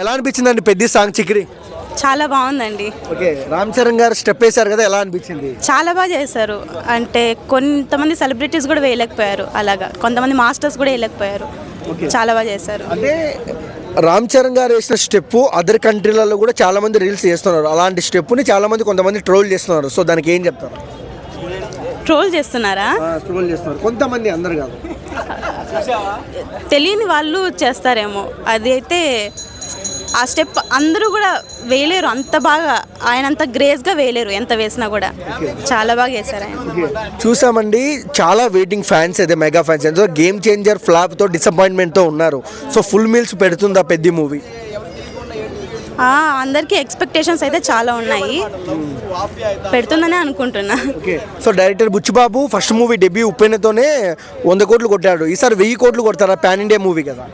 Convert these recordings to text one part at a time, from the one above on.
ఎలా అనిపించిందండి పెద్ద సాంగ్ చిక్రి? చాలా బాగుందండి. ఓకే రామ్ చరణ్ గారు స్టెప్ వేశారు కదా ఎలా అనిపించింది? చాలా బాగా చేశారు. అంటే కొంతమంది సెలబ్రిటీస్ కూడా వేయలేకపోయారు అలాగా. కొంతమంది మాస్టర్స్ కూడా వేయలేకపోయారు. చాలా బాగా చేశారు. అంటే రామ్ చరణ్ గారు వేసిన స్టెప్ అదర్ కంట్రీలలో కూడా చాలా మంది రీల్స్ చేస్తున్నారు. అలాంటి స్టెప్ని చాలా మంది కొంతమంది ట్రోల్ చేస్తున్నారు. సో దానికి ఏం చెప్తారు? ట్రోల్ చేస్తున్నారా? ట్రోల్ చేస్తున్నారు. కొంతమంది అందరు కాదు. తెలియని వాళ్ళు చేస్తారేమో. అది అయితే ఆ స్టెప్ అందరూ కూడా వేయలేరు అంత బాగా ఆయన అంత గ్రేస్గా వేయలేరు ఎంత వేసినా కూడా. చాలా బాగా వేశారు ఆయన. చూసామండి చాలా వెయిటింగ్ ఫ్యాన్స్ అయితే మెగా ఫ్యాన్స్ గేమ్ చేంజర్ ఫ్లాప్తో డిసప్పాయింట్మెంట్తో ఉన్నారు. సో ఫుల్ మీల్స్ పెడుతుందా పెద్ద మూవీ అందరికీ ఎక్స్పెక్టేషన్స్ అయితే చాలా ఉన్నాయి. పెడుతుందనే అనుకుంటున్నా. Okay. So director Buchibabu first movie debut ఉప్పెనతోనే వంద కోట్లు కొట్టాడు. ఈసారి వెయ్యి కోట్లు కొడతారా పాన్ ఇండియా మూవీ కదా?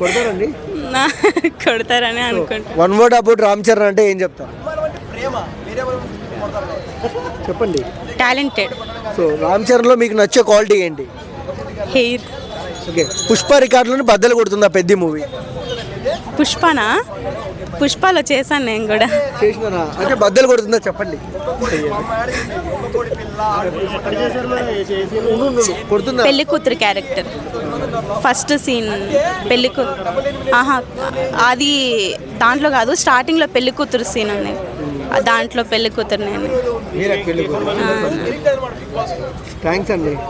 కొడతారండి? కొడతారని అనుకుంటున్నా. One word about Ram Charan అంటే ఏం చెప్తారు? చెప్పండి. టాలెంటెడ్ సో రామ్ చరణ్లో మీకు నచ్చే క్వాలిటీ ఏంటి? హెయిర్. ఓకే. పుష్ప రికార్డులను బద్దలు కొడుతుందా పెద్ద మూవీ. పుష్పనా? పుష్పాలో చేశాను నేను కూడా. చేసినారా అంటే బద్దలు కొడుతుందా చెప్పండి. కొడుతుందా? పెళ్ళి కూతురు క్యారెక్టర్. ఫస్ట్ సీన్ పెళ్ళి ఆహా అది దాంట్లో కాదు స్టార్టింగ్లో పెళ్ళి కూతురు సీన్ ఉంది. దాంట్లో పెళ్ళి కూతురు నేను. థ్యాంక్స్ అండి.